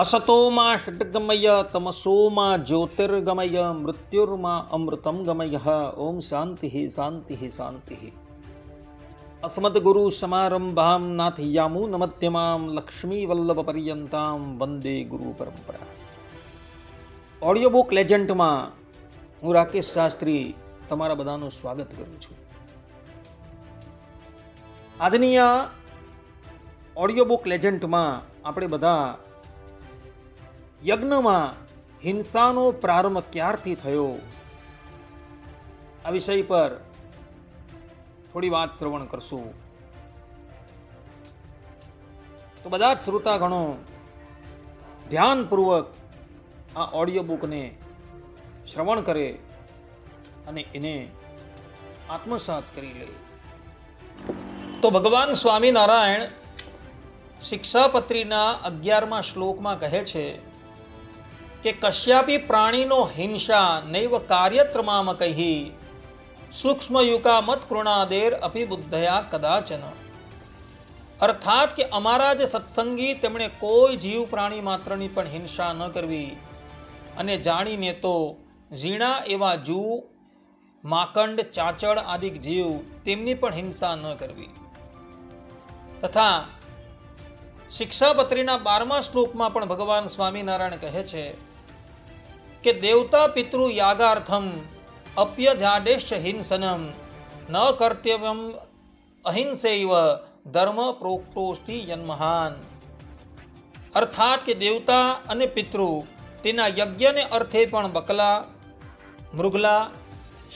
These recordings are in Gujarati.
અસતોમાં ષડગમય તમસોમાં જ્યોતિર્ગમય મૃત્યુર્માં અમૃતમ ગમય ઓમ શાંતિ શાંતિ શાંતિ અસ્મદ્ગુરુ સમારંભામ નાથયામુ નમધ્યમામ લક્ષ્મી વલ્લભ પર્યંતામ વંદે ગુરુ પરંપરા ઓડિયો બુક લેજન્ડમાં હું રાકેશ શાસ્ત્રી તમારા બધાનું સ્વાગત કરું છું આજની આ ઓડિયો બુક લેજન્ડમાં આપણે બધા યજ્ઞમાં હિંસાનો પ્રારંભ ક્યારથી થયો? આ વિષય પર થોડી વાત શ્રવણ કરશું. તો બધા જ શ્રોતાગણો, ધ્યાનપૂર્વક આ ઓડિયો બુકને શ્રવણ કરે અને એને આત્મસાત કરી લે. તો ભગવાન સ્વામિનારાયણ શિક્ષાપત્રીના અગિયારમા શ્લોકમાં કહે છે કે કશ્યાપી પ્રાણીનો હિંસા નૈવ કાર્યત્રમામ કહી. સૂક્ષ્મ યુકા મત કૃણાદેર અભિબુદ્ધયા કદાચન. અર્થાત કે અમારા જે સત્સંગી તેમણે કોઈ જીવ પ્રાણી માત્રની પણ હિંસા ન કરવી. અને જાણીને તો ઝીણા એવા જૂ, માકંડ ચાચડ આદિક જીવ તેમની પણ હિંસા ન કરવી. તથા શિક્ષાપત્રીના બારમા શ્લોકમાં પણ ભગવાન સ્વામિનારાયણ કહે છે કે દેવતા પિતૃ યાગાર્થમ અપ્યધ્યાદેશ હિંસનમ, ન કર્તવ્યમ અહિંસૈવ, ધર્મ પ્રોક્તોસ્તિ જન્મહાન અર્થાત કે દેવતા અને પિતૃ તેના યજ્ઞને અર્થે પણ બકલા, મૃગલા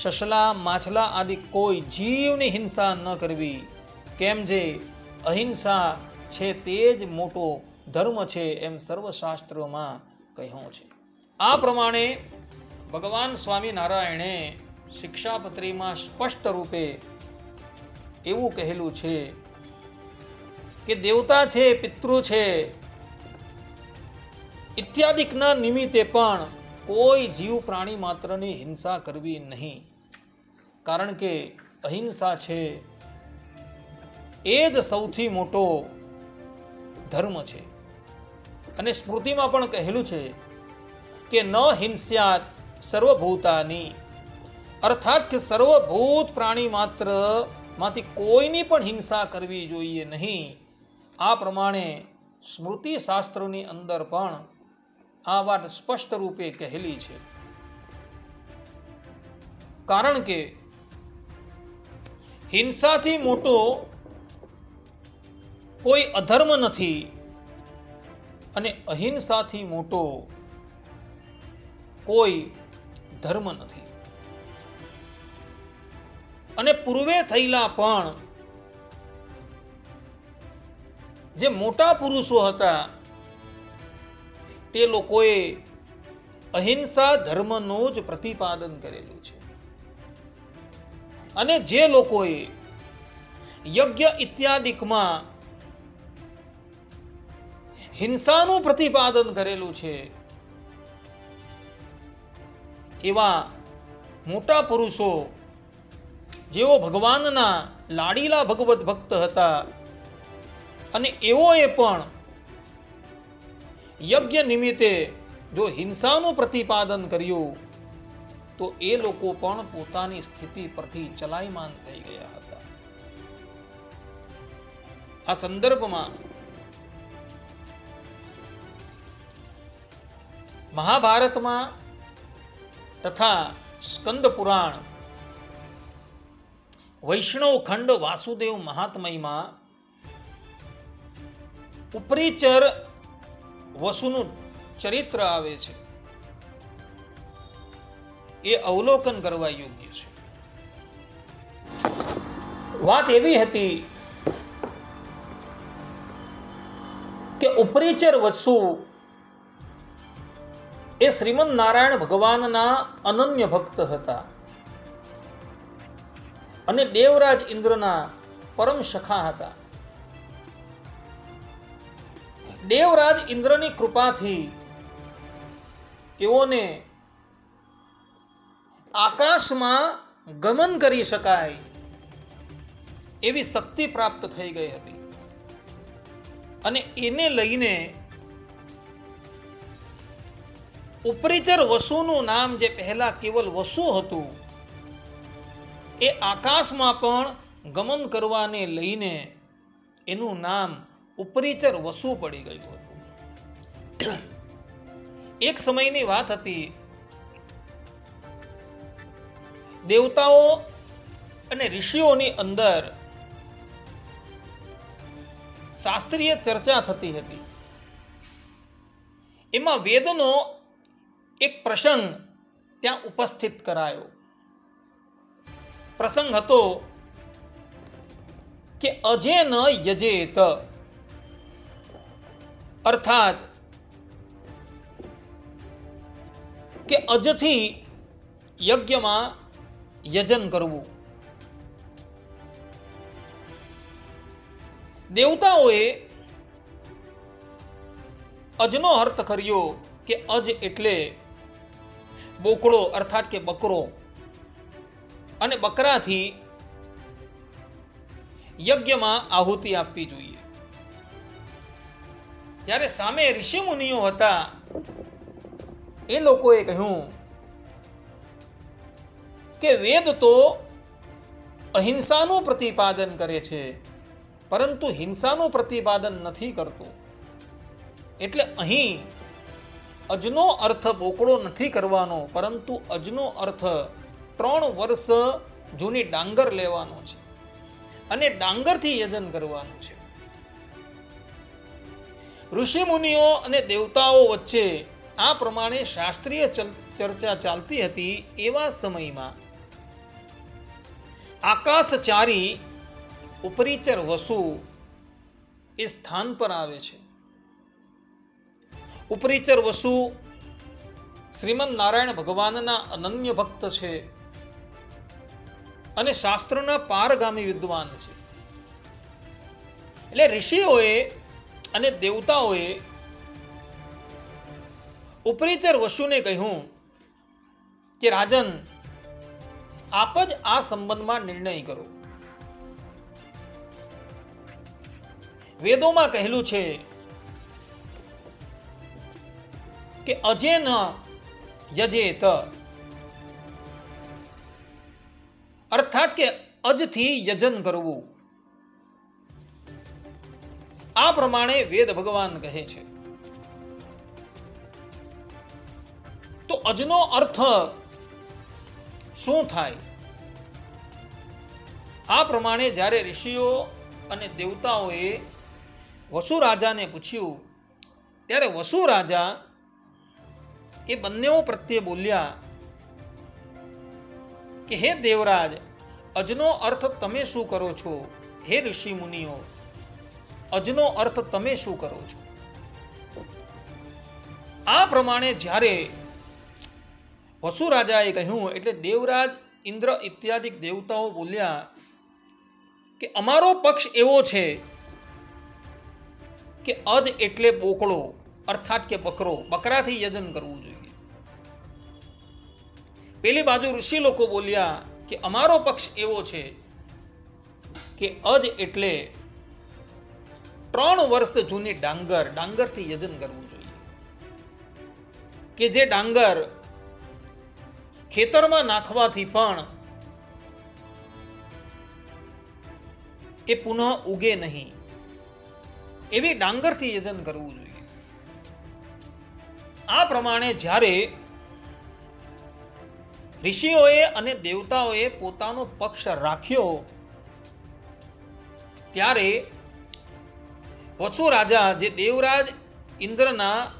સસલા માછલા આદિ કોઈ જીવની હિંસા ન કરવી. કેમ જે અહિંસા છે તે જ મોટો ધર્મ છે એમ સર્વશાસ્ત્રોમાં કહ્યું છે. આ પ્રમાણે ભગવાન સ્વામિનારાયણે શિક્ષાપત્રીમાં સ્પષ્ટ રૂપે એવું કહેલું છે કે દેવતા છે, પિતૃ છે, ઇત્યાદિકના નિમિત્તે પણ કોઈ જીવ પ્રાણી માત્રની હિંસા કરવી નહીં. કારણ કે અહિંસા છે એ જ સૌથી મોટો ધર્મ છે. અને સ્મૃતિમાં પણ કહેલું છે કે ન હિંસ્યાત સર્વભૂતાની. અર્થાત કે સર્વભૂત પ્રાણી માત્રમાંથી કોઈની પણ હિંસા કરવી જોઈએ નહીં. આ પ્રમાણે સ્મૃતિ શાસ્ત્રોની અંદર પણ આ વાત સ્પષ્ટ રૂપે કહેલી છે. કારણ કે હિંસાથી મોટો કોઈ અધર્મ નથી અને અહિંસાથી મોટો કોઈ ધર્મ નથી. અને પૂર્વે થયેલા પણ જે મોટા પુરુષો હતા, તે લોકોએ અહિંસા ધર્મનું જ પ્રતિપાદન કરેલું છે. અને જે લોકોએ યજ્ઞ ઇત્યાદિકમાં હિંસાનું પ્રતિપાદન કરેલું છે એવા મોટા પુરુષો જેઓ ભગવાનના લાડીલા ભગવત ભક્ત હતા અને એવોએ પણ યજ્ઞ નિમિત્તે જો હિંસાનું પ્રતિપાદન કર્યું, તો એ લોકો પણ પોતાની સ્થિતિ પરથી ચલાયમાન થઈ ગયા હતા. આ સંદર્ભમાં મહાભારતમાં તથા સ્કંદ પુરાણ વૈષ્ણવ ખંડ વાસુદેવ મહાત્મયમાં ઉપરીચર વસુનું ચરિત્ર આવે છે. એ અવલોકન કરવા યોગ્ય છે. વાત એવી હતી કે ઉપરીચર વસુ એ શ્રીમદ નારાયણ ભગવાનના અનન્ય ભક્ત હતા. અને દેવરાજ ઇન્દ્રના પરમ સખા હતા. દેવરાજ ઇન્દ્રની કૃપાથી તેઓને આકાશમાં ગમન કરી શકાય એવી શક્તિ પ્રાપ્ત થઈ ગઈ હતી. અને એને લઈને ઉપરીચર વસુનું નામ જે પહેલા કેવલ વસુ હતું, એ આકાશમાં પણ ગમન કરવાને લઈને એનું નામ ઉપરીચર વસુ પડી ગયું હતું. એક સમયની વાત હતી, દેવતાઓ અને ઋષિઓની અંદર શાસ્ત્રીય ચર્ચા થતી હતી. એમાં વેદનો એક પ્રસંગ ત્યાં ઉપસ્થિત કરાયો. પ્રસંગ હતો કે અજે ન યજેત. અર્થાત કે અજથી યજ્ઞમાં યજન કરવું. દેવતાઓએ અજનો અર્થ કર્યો કે અજ એટલે બોકડો અર્થાત કે બકરો. અને બકરાથી યજ્ઞમાં આહુતિ આપવી જોઈએ. જ્યારે સામે ઋષિ મુનિઓ હતા, એ લોકોએ કહ્યું કે વેદ તો અહિંસાનું પ્રતિપાદન કરે છે, પરંતુ હિંસાનું પ્રતિપાદન નથી કરતું. એટલે અહીં અજનો અર્થ બોકડો નથી કરવાનો, પરંતુ અજનો અર્થ ત્રણ વર્ષ જૂની ડાંગર લેવાનો છે અને ડાંગરથી યજન કરવાનું છે. ઋષિ મુનિઓ અને દેવતાઓ વચ્ચે આ પ્રમાણે શાસ્ત્રીય ચર્ચા ચાલતી હતી એવા સમયમાં. આકાશચારી ઉપરીચર વસુ એ સ્થાન પર આવે છે. ઉપરીચર વસુ શ્રીમદ નારાયણ ભગવાનના અનન્ય ભક્ત છે. અને શાસ્ત્રના પારગામી વિદ્વાન છે. એટલે ઋષિઓએ અને દેવતાઓએ ઉપરીચર વસુને કહ્યું કે, રાજન, આપ જ આ સંબંધમાં નિર્ણય કરો. વેદોમાં કહેલું છે કે અજે ન યજેત અર્થાત કે અજથી યજન કરવું. આ પ્રમાણે વેદ ભગવાન કહે છે. તો અજનો અર્થ શું થાય? આ પ્રમાણે જ્યારે ઋષિઓ અને દેવતાઓએ વસુ રાજાને પૂછ્યું, ત્યારે વસુ રાજા એ બંનેઓ પ્રત્યે બોલ્યા કે હે દેવરાજ, અજનો અર્થ તમે શું કરો છો? હે ઋષિ મુનિઓ, અજનો અર્થ તમે શું કરો છો? આ પ્રમાણે જ્યારે વસુરાજાએ કહ્યું, એટલે દેવરાજ, ઇન્દ્ર ઇત્યાદિ દેવતાઓ બોલ્યા કે અમારો પક્ષ એવો છે કે અજ એટલે બોકળો અર્થાત કે બકરો, બકરાથી યજન કરવું જોઈએ. પેલી બાજુ ઋષિ લોકો બોલ્યા કે અમારો પક્ષ એવો છે કે અજ એટલે ત્રણ વર્ષ જૂની ડાંગર, ડાંગરથી યજન કરવું જોઈએ. કે જે ડાંગર ખેતરમાં નાખવાથી પણ એ પુનઃ ઉગે નહીં. એવી ડાંગરથી યજન કરવું જોઈએ. આ પ્રમાણે જ્યારે ઋષિઓએ અને દેવતાઓએ પોતાનો પક્ષ રાખ્યો ત્યારે વસુ રાજા જે દેવરાજ ઇન્દ્રના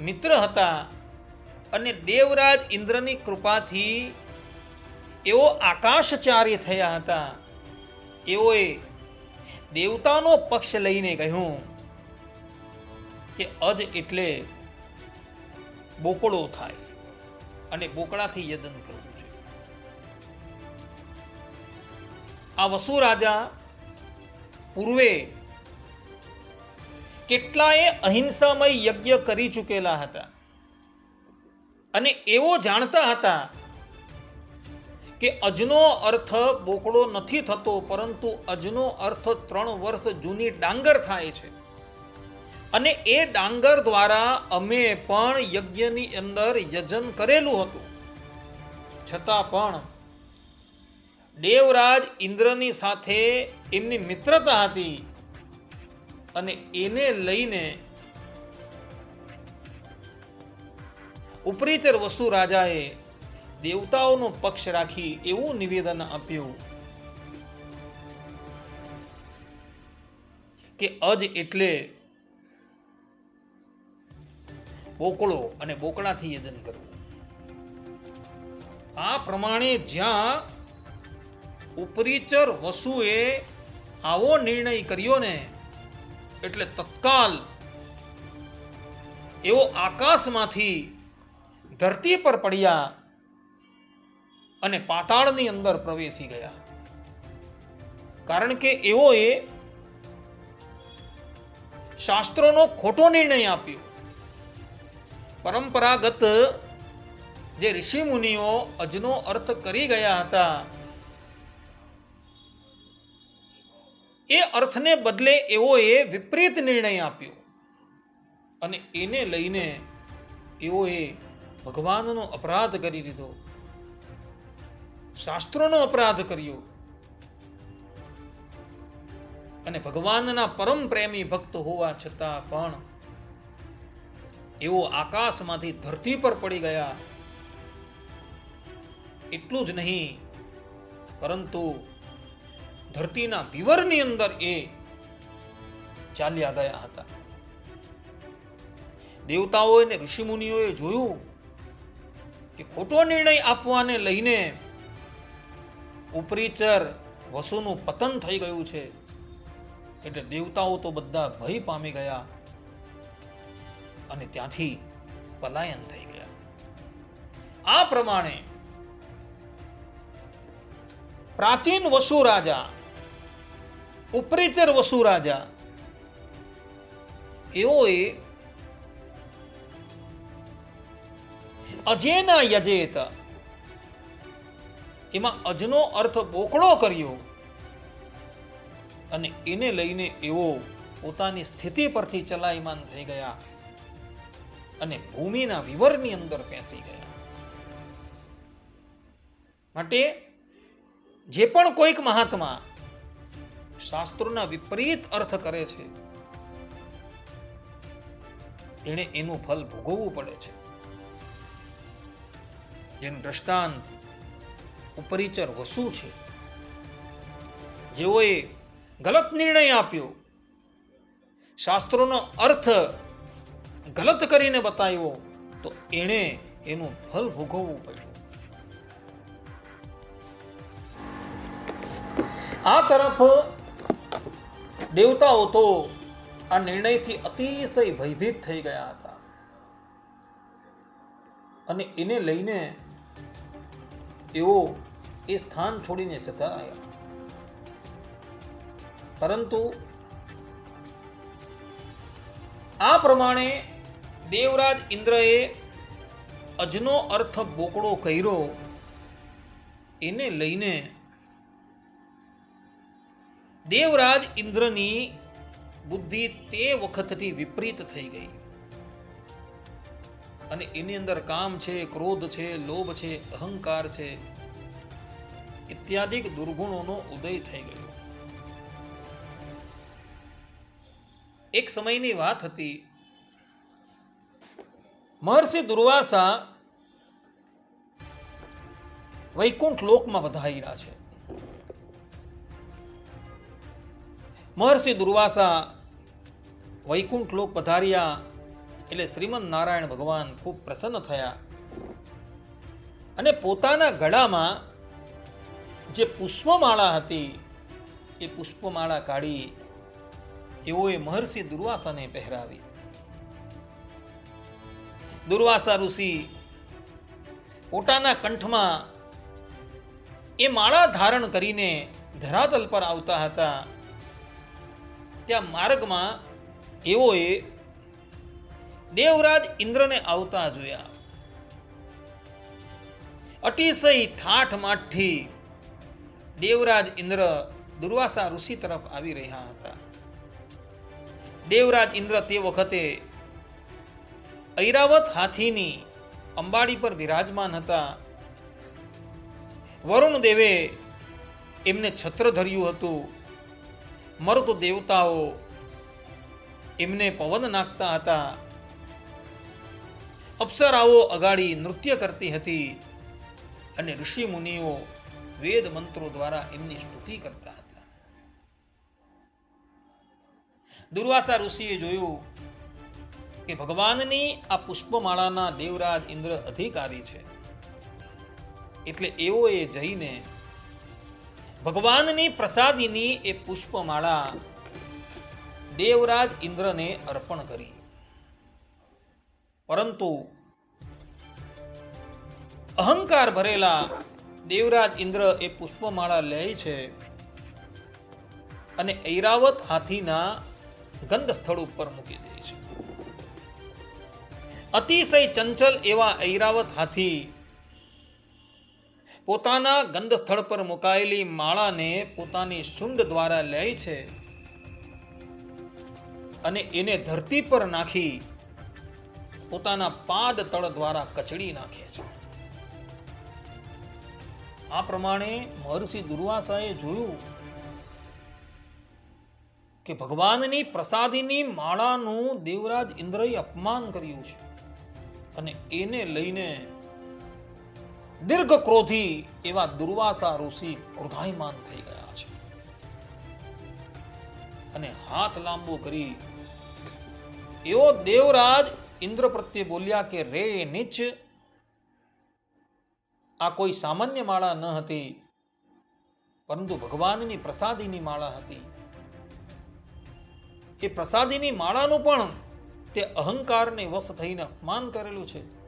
મિત્ર હતા અને દેવરાજ ઇન્દ્રની કૃપાથી એઓ આકાશચાર્ય થયા હતા. એઓએ દેવતાનો પક્ષ લઈને કહ્યું કે અજ એટલે બોકડો થાય અને બોકડાથી યજન કરવું આ વસુ રાજા પૂર્વે કેટલાય અહિંસામય યજ્ઞ કરી ચૂકેલા હતા. અને એવો જાણતા હતા કે અજનો અર્થ બોકડો નથી થતો, પરંતુ અજનો અર્થ ત્રણ વર્ષ જૂની ડાંગર થાય છે. અને એ ડાંગર દ્વારા અમે પણ યજ્ઞની અંદર યજન કરેલું હતું. છતાં પણ દેવરાજ ઇન્દ્રની સાથે એમની મિત્રતા હતી અને એને લઈને ઉપરીચર વસુ રાજાએ દેવતાઓનો પક્ષ રાખી એવું નિવેદન આપ્યું કે અજ એટલે બોકળો અને બોકડાથી યજન કરવું. આ પ્રમાણે જ્યાં ઉપરીચર વસુએ આવો નિર્ણય કર્યો ને, એટલે તત્કાલ એવો આકાશમાંથી ધરતી પર પડ્યા અને પાતાળની અંદર પ્રવેશી ગયા. કારણ કે એવો એ શાસ્ત્રોનો ખોટો નિર્ણય આપ્યો. પરંપરાગત જે ઋષિ મુનિઓ અજનો અર્થ કરી ગયા હતા એ અર્થને બદલે એઓએ વિપરીત નિર્ણય આપ્યો. અને એને લઈને એઓએ ભગવાનનો અપરાધ કરી દીધો. શાસ્ત્રોનો અપરાધ કર્યો. અને ભગવાનના પરમ પ્રેમી ભક્ત હોવા છતાં પણ એવો આકાશમાંથી ધરતી પર પડી ગયા. એટલું જ નહીં, પરંતુ ધરતીના વિવરની અંદર એ ચાલ્યા ગયા હતા. દેવતાઓએ ને ઋષિમુનિઓએ જોયું કે ખોટો નિર્ણય આપવાને લઈને ઉપરીચર વસુનું પતન થઈ ગયું છે. એટલે દેવતાઓ તો બધા ભય પામી ગયા અને ત્યાંથી પલાયન થઈ ગયા. આ પ્રમાણે પ્રાચીન વસુ રાજા ઉપરીચર વસુ રાજા. એઓએ અજેના યજેત. એમાં અજનો અર્થ બોકડો કર્યો. અને એને લઈને એવો પોતાની સ્થિતિ પરથી ચલાયમાન થઈ ગયા અને ભૂમિના વિવરની અંદર પેસી ગયા. માટે જે પણ કોઈક મહાત્મા શાસ્ત્રોના વિપરીત અર્થ કરે છે. એને એનું ફલ ભોગવવું પડે છે. જેમ દ્રષ્ટાંત ઉપરીચર વસુ છે. જેઓએ ગલત નિર્ણય આપ્યો. શાસ્ત્રોનો અર્થ ગલત કરીને બતાવ્યો, તો એણે એનું ફલ ભોગવવું પડ્યું. આ તરફ દેવતાઓ તો આ નિર્ણયથી અતિશય ભયભીત થઈ ગયા હતા. અને એને લઈને એઓ એ સ્થાન છોડીને જતા રહ્યા. પરંતુ આ પ્રમાણે દેવરાજ ઇન્દ્રએ અજનો અર્થ બોકડો કર્યો. એને લઈને દેવરાજ ઇન્દ્રની બુદ્ધિ તે વખતથી વિપરીત થઈ ગઈ. અને એની અંદર કામ છે, ક્રોધ છે, લોભ છે, અહંકાર છે, ઇત્યાદિક દુર્ગુણોનો ઉદય થઈ ગયો. એક સમયની વાત હતી. મહર્ષિ દુર્વાસા વૈકુંઠ લોકમાં વધારેલા છે. મહર્ષિ દુર્વાસા વૈકુંઠ લોક પધાર્યા એટલે શ્રીમદ નારાયણ ભગવાન ખૂબ પ્રસન્ન થયા. અને પોતાના ગળામાં જે પુષ્પમાળા હતી, એ પુષ્પમાળા કાઢી એઓએ મહર્ષિ દુર્વાસાને પહેરાવી. દુર્વાસા ઋષિ પોતાના કંઠમાં એ માળા ધારણ કરીને ધરાતલ પર આવતા હતા. ત્યાં માર્ગમાં એઓએ દેવરાજ ઇન્દ્રને આવતા જોયા. અતિશય ઠાઠ માઠથી દેવરાજ ઇન્દ્ર દુર્વાસા ઋષિ તરફ આવી રહ્યા હતા. દેવરાજ ઇન્દ્ર તે વખતે ઐરાવત હાથીની અંબાડી પર વિરાજમાન હતા. વરુણ દેવે એમને છત્ર ધર્યું હતું. મરુત દેવતાઓ એમને પવન નાખતા હતા. અપ્સરાઓ અગાડી નૃત્ય કરતી હતી અને ઋષિ મુનિઓ વેદ મંત્રો દ્વારા એમની સ્તુતિ કરતા હતા. દુર્વાસા ઋષિએ જોયું કે ભગવાનની આ પુષ્પમાળાના દેવરાજ ઇન્દ્ર અધિકારી છે. એટલે એવો એ જઈને ભગવાનની પ્રસાદીની એ પુષ્પમાળા દેવરાજ ઇન્દ્રને અર્પણ કરી. પરંતુ અહંકાર ભરેલા દેવરાજ ઇન્દ્ર એ પુષ્પમાળા લે છે અને ઐરાવત હાથીના ગંધ સ્થળ ઉપર મૂકી દે છે. અતિશય ચંચલ એવા ઐરાવત હાથી પોતાના ગંધ સ્થળ પર મુકાયેલી માળાને પોતાની શુંડ દ્વારા લે છે અને એને ધરતી પર નાખી પોતાના પાદ તળ દ્વારા કચડી નાખે છે. આ પ્રમાણે મહર્ષિ દુર્વાસાએ જોયું કે ભગવાનની પ્રસાદીની માળાનું દેવરાજ ઇન્દ્રએ અપમાન કર્યું છે અને એને લઈને દીર્ઘ ક્રોધી એવા દુર્વાસા ઋષિ ક્રોધાયમાન થઈ ગયા છે. અને હાથ લાંબો કરી એવો દેવરાજ ઇન્દ્ર પ્રત્યે બોલ્યા કે, રે નીચ, આ કોઈ સામાન્ય માળા ન હતી, પરંતુ ભગવાનની પ્રસાદીની માળા હતી. એ પ્રસાદીની માળાનું પણ તે અહંકારને વશ થઈને અપમાન કરેલું છે.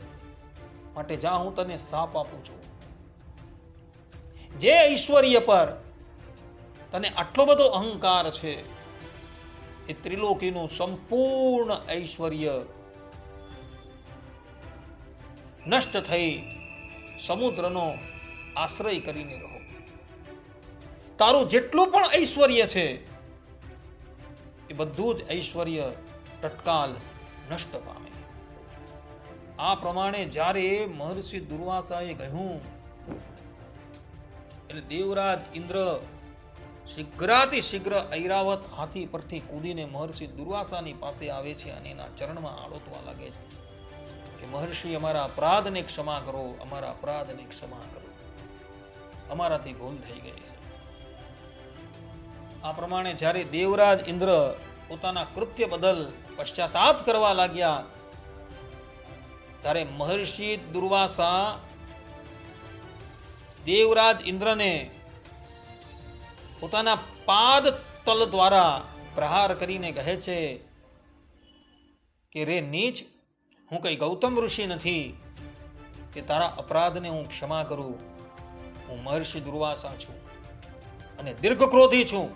માટે જા, હું તને સાપ આપું છું. જે ઐશ્વર્ય પર તને આટલો બધો અહંકાર છે, એ ત્રિલોકીનું સંપૂર્ણ ઐશ્વર્ય નષ્ટ થઈ સમુદ્રનો આશ્રય કરીને રહો. તારું જેટલું પણ ઐશ્વર્ય છે, એ બધું જ ઐશ્વર્ય તત્કાલ નષ્ટ પામે. આ પ્રમાણે જ્યારે મહર્ષિ દુર્વાસાએ કહ્યું, એટલે દેવરાજ ઇન્દ્ર શીઘ્રાતિ શીઘ્ર ઐરાવત હાથી પરથી કૂદીને મહર્ષિ દુર્વાસાની પાસે આવે છે અને એના ચરણમાં આળોતવા લાગે છે. કે મહર્ષિ, અમારા અપરાધને ક્ષમા કરો, અમારા અપરાધને ક્ષમા કરો. અમારાથી ભૂલ થઈ ગઈ છે. આ પ્રમાણે જ્યારે દેવરાજ ઇન્દ્ર પોતાના કૃત્ય બદલ પશ્ચાતાપ કરવા લાગ્યા ત્યારે મહર્ષિ દુર્વાસા દેવરાજ ઇન્દ્રને પોતાના પાદ તલ દ્વારા પ્રહાર કરીને કહે છે કે, રે નીચ, હું કઈ ગૌતમ ઋષિ નથી, કે તારા અપરાધને હું ક્ષમા કરું. હું મહર્ષિ દુર્વાસા છું અને દીર્ઘ ક્રોધી છું.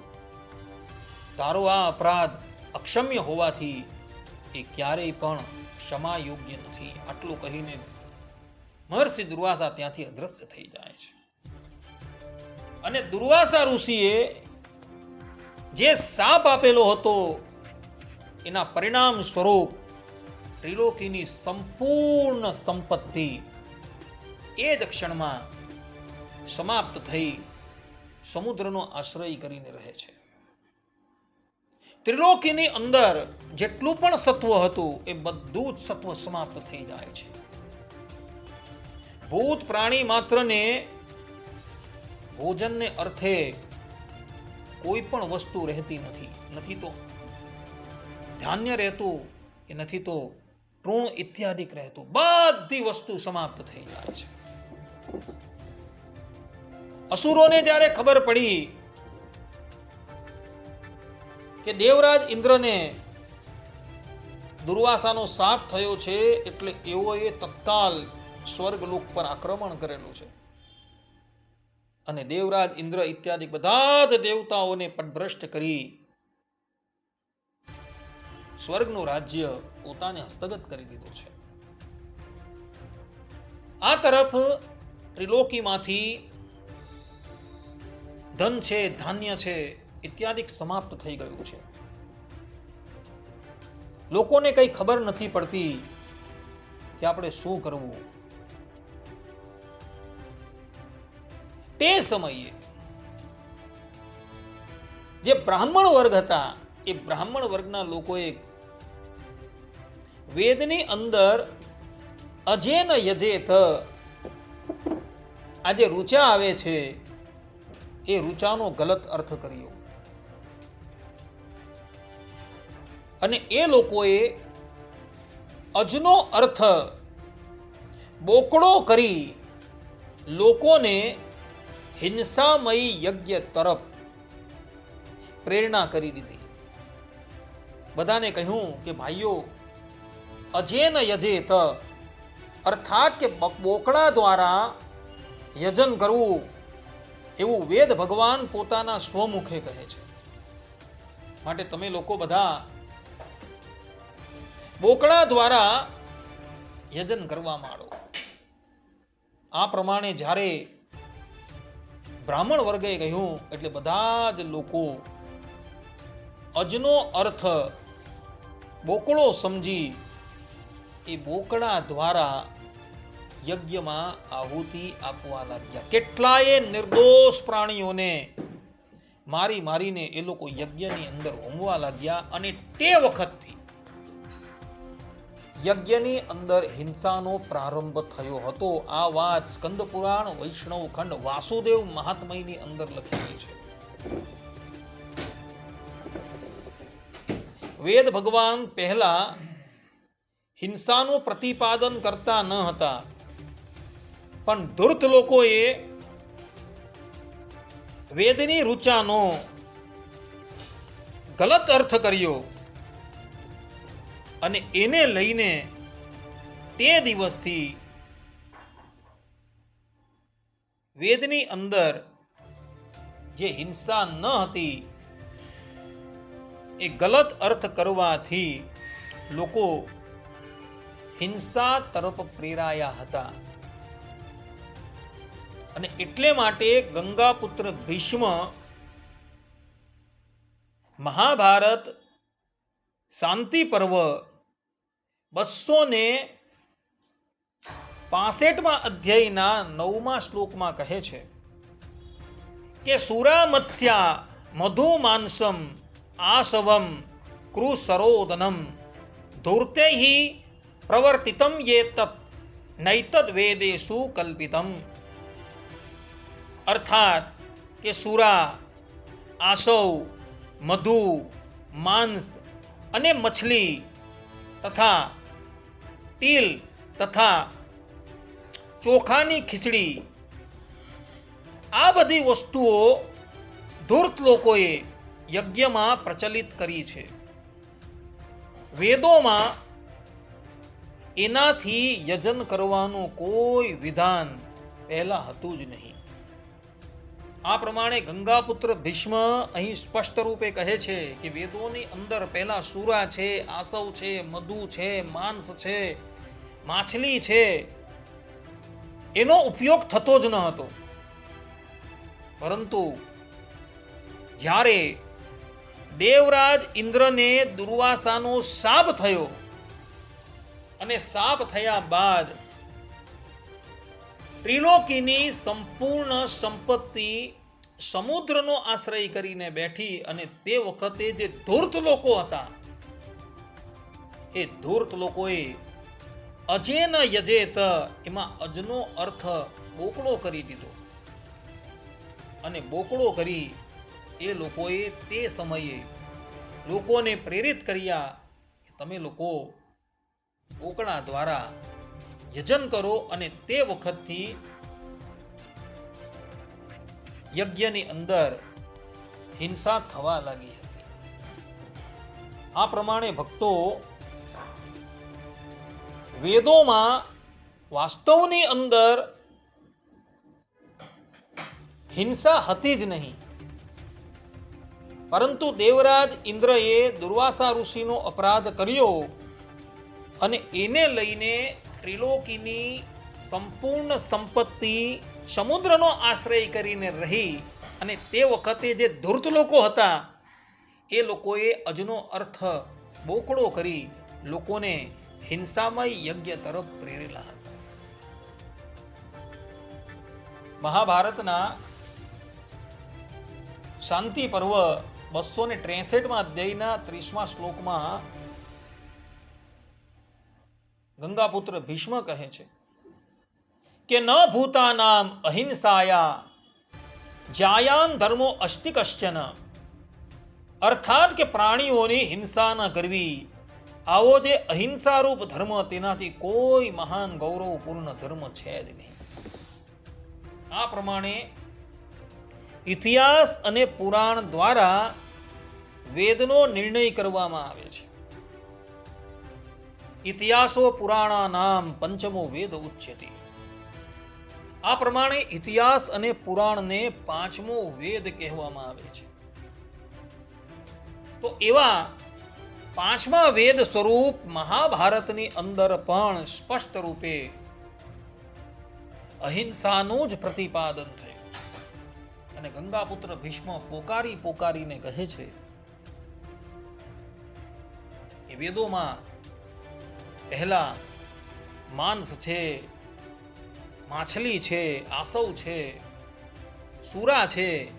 તારો આ અપરાધ અક્ષમ્ય હોવાથી એ ક્યારેય પણ ક્ષમા યોગ્ય નથી. આટલું કહીને મહર્ષિ દુર્વાસા ત્યાંથી અદ્રશ્ય થઈ જાય છે. અને દુર્વાસા ઋષિએ જે સાપ આપેલો હતો, એના પરિણામ સ્વરૂપ ત્રિલોકીની સંપૂર્ણ સંપત્તિ એ જ ક્ષણમાં સમાપ્ત થઈ સમુદ્રનો આશ્રય કરીને રહે છે. ત્રિલોકીની અંદર જેટલું પણ સત્વ હતું, એ બધું જ સત્વ સમાપ્ત થઈ જાય છે. ભૂત પ્રાણી માત્રને ભોજનને અર્થે કોઈ પણ વસ્તુ રહેતી નથી. નથી તો ધાન્ય રહેતું, કે નથી તો તૃણ ઇત્યાદિક રહેતું. બધી વસ્તુ સમાપ્ત થઈ જાય છે. અસુરોને જ્યારે ખબર પડી કે દેવરાજ ઇન્દ્રને દુર્વાસાનો સાપ થયો છે એટલે એઓએ તત્કાલ સ્વર્ગલોક પર આક્રમણ કરેલું છે. અને દેવરાજ ઇન્દ્ર ઇત્યાદિ બધા જ દેવતાઓને પદભ્રષ્ટ કરી સ્વર્ગનું રાજ્ય પોતાને હસ્તગત કરી દીધું છે. આ તરફ ત્રિલોકીમાંથી ધન છે, ધાન્ય છે ઇત્યાદિ સમાપ્ત થઈ ગયું છે. લોકોને કંઈ ખબર નથી પડતી કે આપણે શું કરવું. તે સમયે જે બ્રાહ્મણ વર્ગ હતા, એ બ્રાહ્મણ વર્ગના લોકોએ વેદની અંદર અજેન યજેત આ જે રૂચા આવે છે, એ રૂચાનો ગલત અર્થ કર્યો. અને એ લોકોએ અજનો અર્થ બોકડો કરી લોકોને હિંસામય યજ્ઞ તરફ પ્રેરણા કરી દીધી. બધાને કહ્યું કે ભાઈઓ, અજેન યજેત, અર્થાત કે બોકડા દ્વારા યજન કરવું એવું વેદ ભગવાન પોતાના સ્વમુખે કહે છે. માટે તમે લોકો બધા બોકડા દ્વારા યજન કરવા માંડો આ પ્રમાણે જ્યારે બ્રાહ્મણ વર્ગે કહ્યું, એટલે બધા જ લોકો અજનો અર્થ બોકળો સમજી એ બોકડા દ્વારા યજ્ઞમાં આહુતિ આપવા લાગ્યા. કેટલાય નિર્દોષ પ્રાણીઓને મારી મારીને એ લોકો યજ્ઞની અંદર હોમવા લાગ્યા અને તે વખતથી યજ્ઞની અંદર હિંસાનો પ્રારંભ થયો હતો. આ વાત સ્કંદ પુરાણ, વૈષ્ણવ ખંડ, વાસુદેવ મહાત્મયની અંદર લખેલી છે. વેદ ભગવાન પહેલા હિંસાનું પ્રતિપાદન કરતા ન હતા. પણ ધૂર્ત લોકોએ વેદની રૂચાનો ગલત અર્થ કર્યો. અને એને લઈને તે દિવસથી વેદની અંદર જે હિંસા ન હતી, એ ગલત અર્થ કરવાથી લોકો હિંસા તરફ પ્રેરાયા હતા. અને એટલે માટે ગંગાપુત્ર ભીષ્મ મહાભારત શાંતિ પર્વ બસો ને પાસઠમાં અધ્યાયના નવમા શ્લોકમાં કહે છે કે સુરા મત્સ્યા મધુ માંસમ આસવમ કૃસરોદનમ ધૂર્તે પ્રવર્તિતમ યે તત નૈતદ વેદેશુ કલ્પિતમ। અર્થાત કે સુરા, આસવ, મધુ, માંસ અને મછલી તથા તિલ તથા ચોખાની ખીચડી. આ બધી વસ્તુઓ ધૂર્ત લોકોએ યજ્ઞમાં પ્રચલિત કરી છે. વેદોમાં એનાથી યજન કરવાનું કોઈ વિધાન પહેલા હતું જ નહીં. આ પ્રમાણે ગંગાપુત્ર ભીષ્મ અહીં સ્પષ્ટ રૂપે કહે છે કે વેદોની અંદર પહેલા સુરા છે, આસવ છે, મધુ છે, માંસ છે, માછલી છે. એનો ઉપયોગ થતો જ ન હતો. પરંતુ જ્યારે દેવરાજ ઇન્દ્રને દુર્વાસાનો શાપ થયો અને શાપ થયા બાદ ત્રિલોકીની સંપૂર્ણ સંપત્તિ સમુદ્રનો આશ્રય કરીને બેઠી અને તે વખતે જે ધૂર્ત લોકો હતા, એ ધૂર્ત લોકોએ અજેન યજેત, એમાં અજનો અર્થ બોકડો કરી દીધો. અને બોકડો કરી એ લોકોએ તે સમયે લોકોને પ્રેરિત કર્યા કે તમે લોકો બોકડા દ્વારા યજન કરો અને તે વખતથી યજ્ઞની અંદર હિંસા થવા લાગી હતી. આ પ્રમાણે ભક્તો વેદોમાં વાસ્તવની અંદર હિંસા હતી જ નહીં. પરંતુ દેવરાજ ઇન્દ્રએ દુર્વાસા ઋષિનો અપરાધ કર્યો અને એને લઈને ત્રિલોકીની સંપૂર્ણ સંપત્તિ સમુદ્રનો આશ્રય કરીને રહી અને તે વખતે જે ધૂર્ત લોકો હતા, એ લોકોએ અજનો અર્થ બોકડો કરી લોકોને હિંસામય યજ્ઞ તરફ પ્રેરેલા હતા. મહાભારતના શાંતિ પર્વ બસો ને ત્રેસઠમાં અધ્યાયના ત્રીસમા શ્લોકમાં ગંગાપુત્ર ભીષ્મ કહે છે કે ન ભૂતાનામ અહિંસાયા, જાયાન ધર્મો અસ્તિ કશ્ચન. અર્થાત કે પ્રાણીઓની હિંસા ન કરવી. આવો જે અહિંસારૂપ ધર્મ, તેનાથી કોઈ મહાન ગૌરવપૂર્ણ ધર્મ છે જ નહીં. આ પ્રમાણે ઇતિહાસ અને પુરાણ દ્વારા વેદનો નિર્ણય કરવામાં આવે છે. ઇતિહાસો પુરાણા નામ પંચમો વેદ ઉચ્યતે. આ પ્રમાણે ઇતિહાસ અને પુરાણને પાંચમો વેદ કહેવામાં આવે છે. તો એવા પાંચમા વેદ સ્વરૂપ મહાભારતની અંદર પણ સ્પષ્ટ રૂપે અહિંસાનું જ પ્રતિપાદન થયું. અને ગંગાપુત્ર ભીષ્મ પોકારી પોકારીને કહે છે, એ વેદોમાં પહેલા માંસ છે, માછલી છે, આસવ છે, સુરા છે,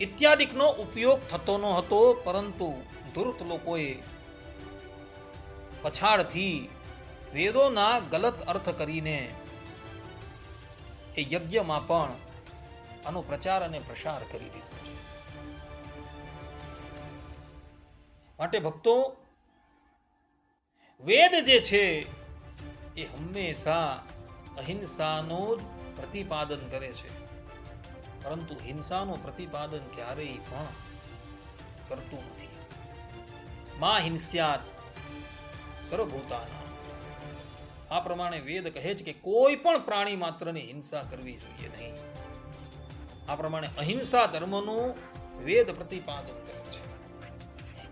ઇત્યાદિકનો ઉપયોગ થતો ન હતો, પરંતુ ધૂર્ત લોકોએ પછાડથી વેદોના ગલત અર્થ કરીને એ યજ્ઞમાં પણ આનો પ્રચાર અને પ્રસાર કરી દીધો માટે ભક્તો વેદ જે છે, એ હંમેશા અહિંસાનો પ્રતિપાદન કરે છે. પરંતુ હિંસાનું પ્રતિપાદન ક્યારેય પણ કરતું નથી. મા હિંસ્યાત સર્વભૂતાના આ પ્રમાણે વેદ કહે છે કે કોઈ પણ પ્રાણી માત્રની હિંસા કરવી જોઈએ નહીં. આ પ્રમાણે અહિંસા ધર્મનું વેદ પ્રતિપાદન કરે છે.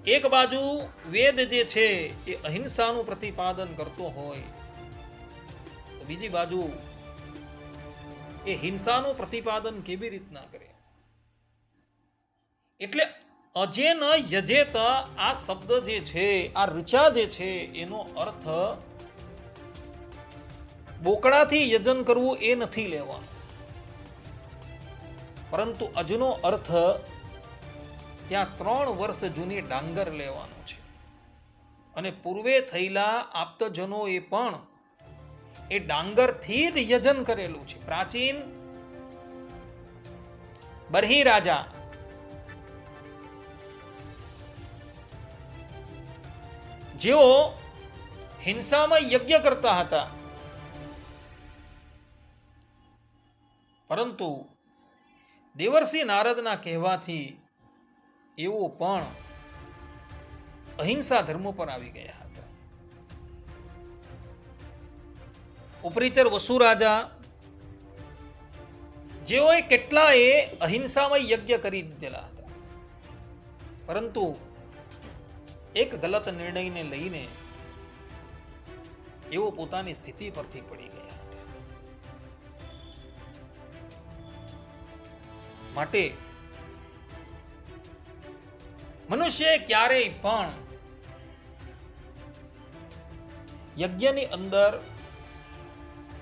એક બાજુ વેદ જે છે એ અહિંસાનું પ્રતિપાદન કરતો હોય બીજી બાજુ એ હિંસાનું પ્રતિપાદન કેવી રીતના કરે? એટલે અજેન યજેત આ શબ્દ જે છે, આ ઋચા જે છે, એનો અર્થ બોકડાથી યજન કરવું એ નથી લેવાનું. પરંતુ અજનો અર્થ ત્યાં ત્રણ વર્ષ જૂની ડાંગર લેવાનો છે. અને પૂર્વે થયેલા આપ્તજનોએ પણ એ ડાંગરથી જ યજન કરેલું છે. પ્રાચીન બરહી રાજા જેઓ હિંસામાં યજ્ઞ કરતા હતા. પરંતુ દેવર્ષિ નારદના કહેવાથી એવો પણ અહિંસા ધર્મ પર આવી ગયા હતા. ઉપરીચર વસુ રાજા જેઓએ કેટલાએ અહિંસામય યજ્ઞ કરી દીધેલા હતા. પરંતુ એક ગલત નિર્ણયને લઈને એવો પોતાની સ્થિતિ પરથી પડી ગયા માટે મનુષ્ય ક્યારેય પણ યજ્ઞની અંદર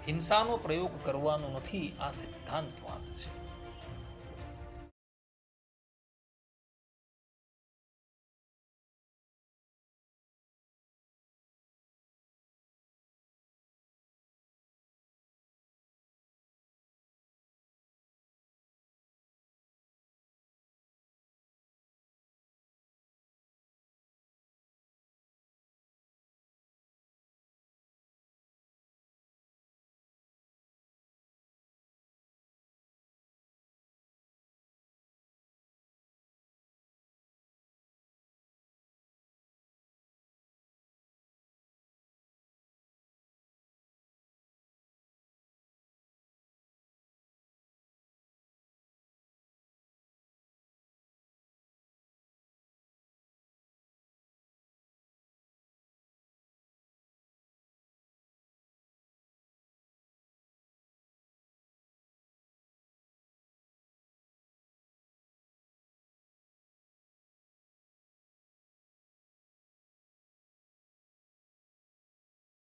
હિંસાનો પ્રયોગ કરવાનો નથી આ સિદ્ધાંત વાત છે.